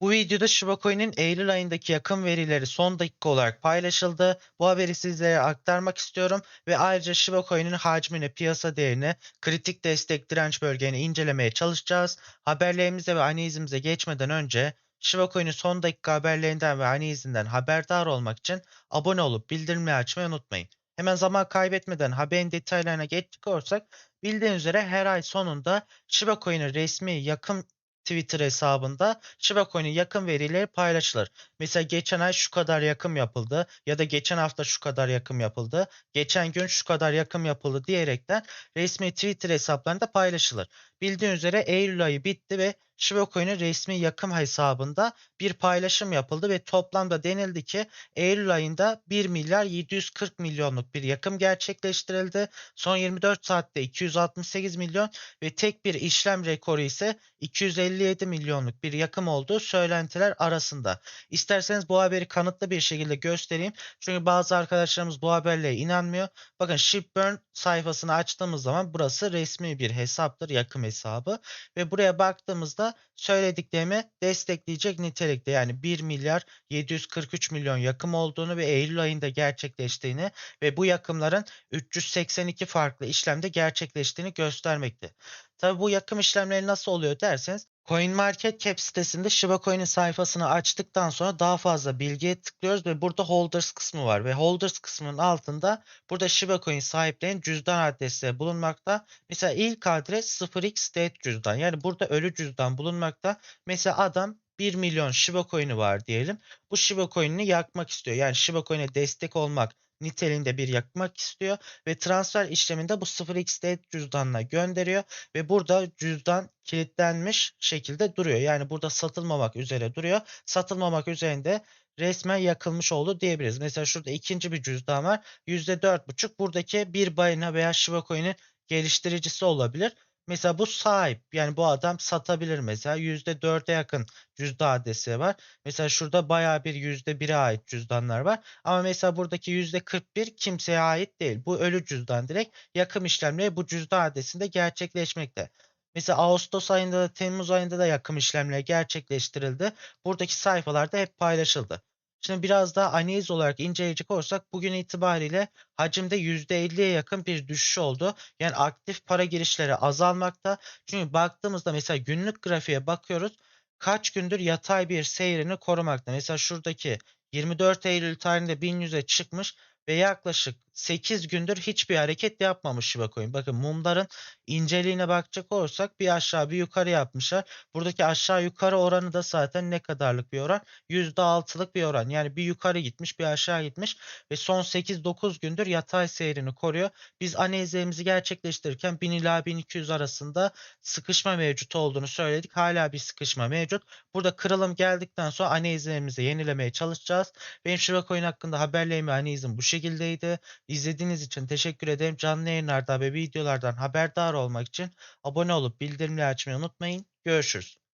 Bu videoda Shiba Coin'in Eylül ayındaki yakın verileri son dakika olarak paylaşıldı. Bu haberi sizlere aktarmak istiyorum ve ayrıca Shiba Coin'in hacmini, piyasa değerini, kritik destek direnç bölgeni incelemeye çalışacağız. Haberlerimize ve analizimize geçmeden önce Shiba Coin'in son dakika haberlerinden ve analizinden haberdar olmak için abone olup bildirimleri açmayı unutmayın. Hemen zaman kaybetmeden haberin detaylarına geçtik olursak bildiğiniz üzere her ay sonunda Shiba Coin'in resmi yakın Twitter hesabında Shiba yakın verileri paylaşılır. Mesela geçen ay şu kadar yakım yapıldı ya da geçen hafta şu kadar yakım yapıldı, geçen gün şu kadar yakım yapıldı diyerekten resmi Twitter hesaplarında paylaşılır. Bildiğiniz üzere Eylül ayı bitti ve Shiba resmi yakım hesabında bir paylaşım yapıldı ve toplamda denildi ki Eylül ayında 1 milyar 740 milyonluk bir yakım gerçekleştirildi. Son 24 saatte 268 milyon ve tek bir işlem rekoru ise 257 milyonluk bir yakım olduğu söylentiler arasında. İsterseniz bu haberi kanıtlı bir şekilde göstereyim. Çünkü bazı arkadaşlarımız bu haberlere inanmıyor. Bakın Shipburn sayfasını açtığımız zaman burası resmi bir hesaptır, yakım hesabı. Ve buraya baktığımızda söylediklerimi destekleyecek nitelikte. Yani 1 milyar 743 milyon yakım olduğunu ve Eylül ayında gerçekleştiğini ve bu yakımların 382 farklı işlemde gerçekleştiğini göstermekte. Tabi bu yakım işlemleri nasıl oluyor derseniz CoinMarketCap sitesinde Shiba Coin'in sayfasını açtıktan sonra daha fazla bilgiye tıklıyoruz ve burada Holders kısmı var ve Holders kısmının altında burada Shiba Coin sahiplerinin cüzdan adresleri bulunmakta. Mesela ilk adres 0x Dead cüzdan yani burada ölü cüzdan bulunmakta. Mesela adam 1 milyon Shiba Coin'i var diyelim. Bu Shiba Coin'ini yakmak istiyor. Yani Shiba Coin'e destek olmak niteliğinde bir yakmak istiyor ve transfer işleminde bu 0xD cüzdanına gönderiyor ve burada cüzdan kilitlenmiş şekilde duruyor. Yani burada satılmamak üzere duruyor. Satılmamak üzerinde resmen yakılmış oldu diyebiliriz. Mesela şurada ikinci bir cüzdan var. %4.5 buradaki bir balina veya Shiba Coin'in geliştiricisi olabilir. Mesela bu sahip yani bu adam satabilir mesela %4'e yakın cüzdan adresi var. Mesela şurada baya bir %1'e ait cüzdanlar var. Ama mesela buradaki %41 kimseye ait değil. Bu ölü cüzdan direkt yakım işlemleri bu cüzdan adresinde gerçekleşmekte. Mesela Ağustos ayında da Temmuz ayında da yakım işlemleri gerçekleştirildi. Buradaki sayfalarda hep paylaşıldı. Şimdi biraz daha analiz olarak inceleyecek olursak bugün itibariyle hacimde %50'ye yakın bir düşüş oldu. Yani aktif para girişleri azalmakta. Çünkü baktığımızda mesela günlük grafiğe bakıyoruz. Kaç gündür yatay bir seyrini korumakta. Mesela şuradaki 24 Eylül tarihinde 1100'e çıkmış ve yaklaşık 8 gündür hiçbir hareket yapmamış Shiba Coin. Bakın mumların inceliğine bakacak olursak bir aşağı bir yukarı yapmışlar. Buradaki aşağı yukarı oranı da zaten ne kadarlık bir oran? %6'lık bir oran. Yani bir yukarı gitmiş bir aşağı gitmiş ve son 8-9 gündür yatay seyrini koruyor. Biz analizlerimizi gerçekleştirirken 1000 ila 1200 arasında sıkışma mevcut olduğunu söyledik. Hala bir sıkışma mevcut. Burada kırılım geldikten sonra analizlerimizi yenilemeye çalışacağız. Benim Shiba Coin hakkında haberlerim analizim bu şekildeydi. İzlediğiniz için teşekkür ederim. Canlı yayınlarda ve videolardan haberdar olmak için abone olup bildirimleri açmayı unutmayın. Görüşürüz.